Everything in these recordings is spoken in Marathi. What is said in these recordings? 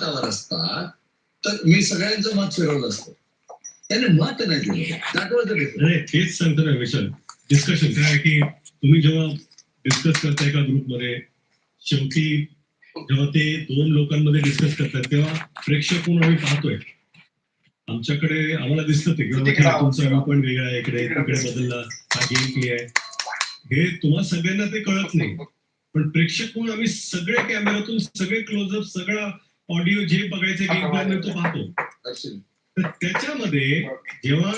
मतावर असता तर मी सगळ्यांचं मत फिरवलं असतं. त्याने मत नाही दिलं. नाही तेच सांगतो ना विशाल. डिस्कशन काय आहे की तुम्ही जेव्हा डिस्कस करता एका ग्रुपमध्ये शेवटी जेव्हा ते दोन लोकांमध्ये डिस्कस करतात तेव्हा प्रेक्षक म्हणून आम्ही पाहतोय. आमच्याकडे आम्हाला दिसतं ते तुमचा पण वेगळा आहे इकडे तिकडे बदलला हा गेम प्ले आहे. हे तुम्हा सगळ्यांना ते कळत नाही. पण प्रेक्षक म्हणून आम्ही सगळे कॅमेऱ्यातून सगळे क्लोजअप सगळा ऑडिओ जे बघायचे गेम प्लॅन तो पाहतो. त्याच्यामध्ये जेव्हा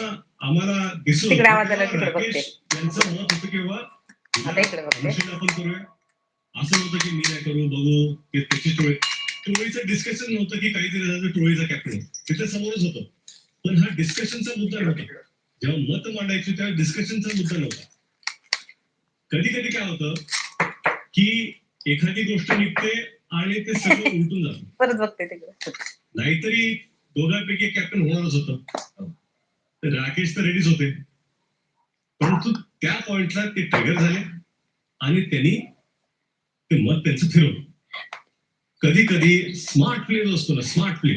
आम्हाला तिकडे राकेश यांचं मत होतं किंवा आपण करूया. असं नव्हतं की मी नाही करू बघू की त्याची टोळी टोळीचं डिस्कशन नव्हतं की काहीतरी झालं टोळीचा कॅप्टन तिथे समोरच होतं. पण हा डिस्कशनचा मुद्दा नव्हता. जेव्हा मत मांडायची तेव्हा डिस्कशनचा मुद्दा नव्हता. कधी कधी काय होतं की एखादी गोष्ट निघते आणि ते सगळं उलटून जातं. परत बघते तिकडे. नाहीतरी दोघांपैकी कॅप्टन होणारच होतं. तर राकेश तर रेडीच होते. परंतु त्या पॉइंटला ते ट्रिगर झाले आणि त्यांनी ते मत त्यांचं फिरवलं. कधी कधी स्मार्ट प्ले जो असतो ना स्मार्ट प्ले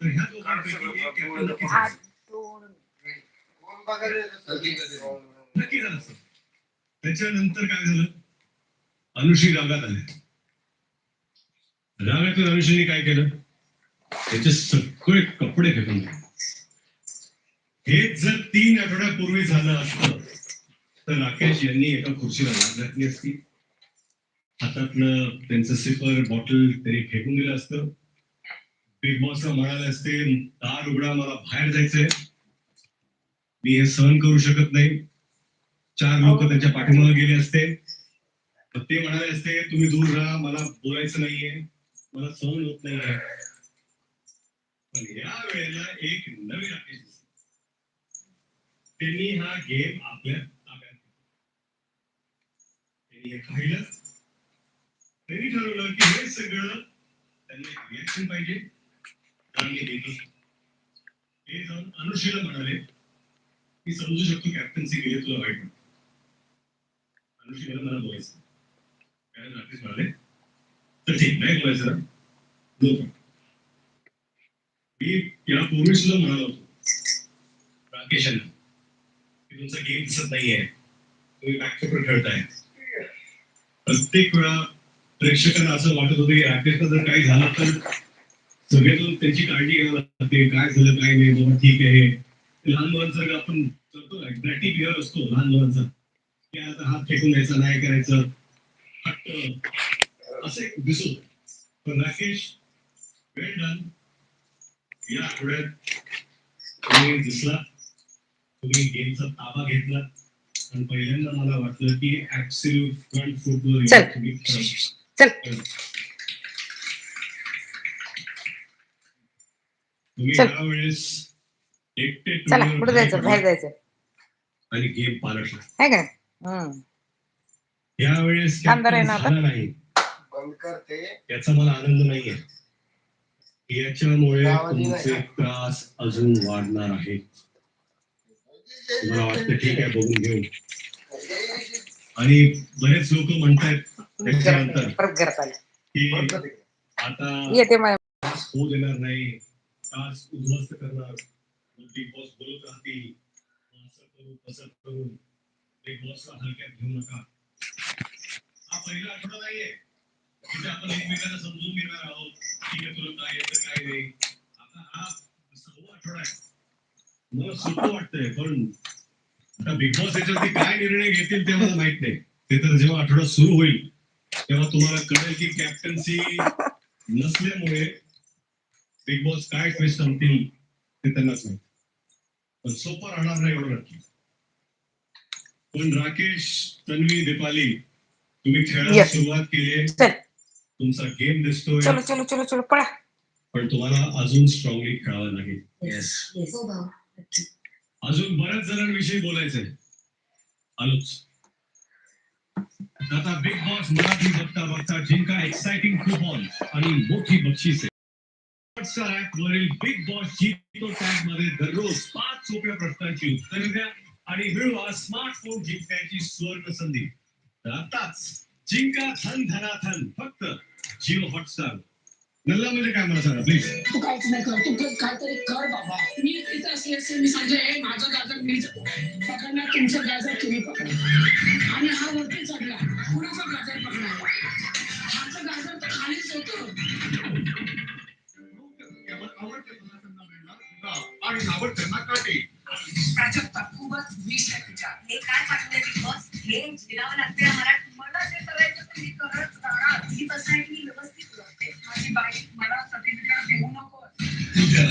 तर ह्या दोघांपैकी एक नक्की झालं सर त्याच्यानंतर काय झालं? अनुश्री रागात आले. रागातून अनुश्रीने काय केलं? त्याचे सगळे कपडे फेकून हेच जर तीन आठवड्यापूर्वी झालं असतं तर राकेश यांनी एका खुर्चीला लाग घातली असती. हातातलं त्यांचं सिपर बॉटल त्यांनी फेकून दिलं असतं. बिग बॉसला म्हणाले असते दार उघडा मला बाहेर जायचंय. मी हे सहन करू शकत नाही. चार लोक त्यांच्या पाठीमागे गेले असते. तर ते म्हणाले असते तुम्ही दूर राहा मला बोलायचं नाहीये. मला सहन होत नाहीये. पण या वेळेला एक नवीन राकेश त्यांनी हा गेम आपल्या ताब्यात त्यांनी हे पाहिलं. त्यांनी ठरवलं की हे सगळं त्यांना एक रिॲक्शन पाहिजे. आणि मी देतो हे जाऊन अनुशीला म्हणाले मी समजू शकतो कॅप्टन्सी गेली तुला वाईट वाटतं. अनुषी मला बोलायचं. काय राकेश म्हणाले तर ठीक नाही बोलायचं ना? मी या सुद्धा म्हणालो होतो राकेशांना की तुमचा गेम दिसत नाहीये. तुम्ही बॅकफुटर खेळताय. प्रत्येक वेळा प्रेक्षकांना असं वाटत होतं की राकेशला जर काही झालं तर सगळे लोक त्यांची काळजी घ्यावी लागते काय झालं काय नाही बाबा ठीक आहे. लहान मुलांसारखं आपण करतो ब्रॅटी बिहेअर असतो लहान मुलांचा की आता हात फेकून द्यायचा नाही करायचं असं एक दिसत होतं. पण राकेश वेळ डन या आठवड्यात तुम्ही दिसला तुम्ही गेमचा ताबा घेतला. आणि पहिल्यांदा मला वाटलं की ऍब्सल्यूट फ्रंट फुटवर चल. तुम्ही खरं- चल. तुम्ही चल. यावेळेस एकटे चला टोळीवर पुढे जायचं बाहेर जायचं. आणि गेम पालटला आहे का हम्म. यावेळेस आहे ना आता? झाला नाही. बंद करते. याचा मला आनंद नाहीये. याच्यामुळे गावाची तुमचे नाही. त्रास अजून वाढणार आहेत. मला वाटतं ठीक आहे बघून घेऊ. आणि बरेच लोक म्हणतायत त्याच्यानंतर परत घरात आले. की आता येते मला. होऊ देणार नाही. तास उद्ध्वस्त करणार. बिग बॉस बोलत राहतील असं करू तसं करू बिग बॉसला हलक्यात घेऊ नका. हा पहिला आठवडा नाहीये. तिथे आपण एकमेकांना समजून घेणार आहोत. ठीक आहे तुला काय येतं काय नाही. आता हा सहावा आठवडा आहे. मला सोपं वाटतंय पण आता बिग बॉस याच्यावरती काय निर्णय घेतील ते मला माहीत नाही. ते तर जेव्हा आठवडा सुरू होईल तेव्हा तुम्हाला कळेल की कॅप्टन्सी नसल्यामुळे बिग बॉस काय ट्विस्ट आणतील ते त्यांनाच माहिती. पण सोपं राहणार नाही एवढं नक्की पण राकेश तन्वी दीपाली तुम्ही खेळायला Yes. सुरुवात केली आहे. चल. तुमचा गेम दिसतोय. चलो चलो चलो चलो पळा. पण तुम्हाला अजून स्ट्रॉंगली खेळावं लागेल. येस अजून बऱ्याच जणांविषयी बोलायचंय. आलोच. आता बिग बॉस मराठी बघता बघता जिंका एक्साइटिंग कुपॉन आणि मोठी बक्षीस ऍप वरील बिग बॉस जिंकतो टॅगमध्ये दररोज पाच सोप्या प्रश्नांची उत्तरे द्या आणि मिळवा स्मार्टफोन जिंकण्याची सुवर्ण संधी. तर आताच जिंका थन धनाथन फक्त जिओ हॉटस्टार. नल्ला म्हणजे काय मला सांगा प्लीज तू काहीच नाही कर तू काहीतरी कर बाबा. मी तिथं असले असते मी सांगते हे माझं गाजर मी पकडणार तुमचं गाजर तुम्ही पकडा आणि हा वरती चढला. कुणाचा गाजर पकडणार? हे जिरावं लागते आम्हाला मला जे करायचं ते मी करत राहणार. ही पर्सनॅलिटी मी व्यवस्थित करते माझी बाई मला सर्टिफिकेट देऊ नको. उद्या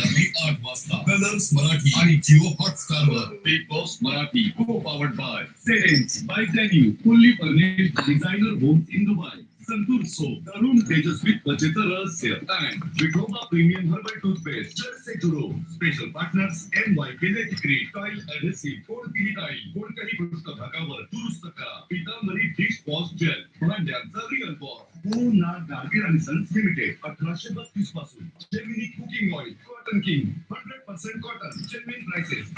आठ वाजता कलर्स मराठी आणि जिओ हॉटस्टार वर Bigg Boss Marathi co powered by Parents, by Danube fully furnished designer home in Dubai Santoor soap तरुण तेजस्वी त्वचेचं रहस्य. And Vithoba premium herbal toothpaste जर्से टुरो स्पेशल पार्टनर्स एम वाय किनेटिक्री टाईल अडेसिव्ह कोणतीही टाईल कोणत्याही पृष्ठभागावर दुरुस्त करा. पितांबरी डिश वॉश जेल भांड्यांचा रिअल वॉश आणि सन्स लिमिटेड अठराशे बत्तीसपासून. Gemini cooking oil cotton king hundred percent cotton genuine prices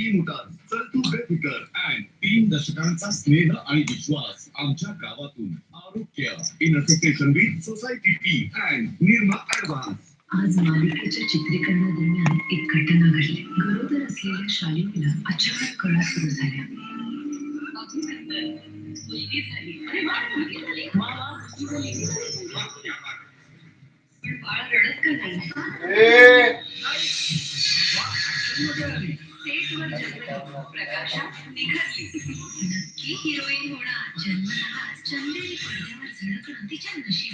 E बेफिकर अँड तीन दशकांचा स्नेह आणि विश्वास आमच्या गावातून. आरोग्य in association with Society tea and Nirma advance आज मालिकेच्या चित्रीकरणादरम्यान एक घटना घडली गरोदर असलेल्या शालिनीला अचानक कळा सुरू झाल्या. पण बाळ रडत का नाही सेटवर जन्मली, प्रकाशात निखरली. नक्की हिरोईन 地震的时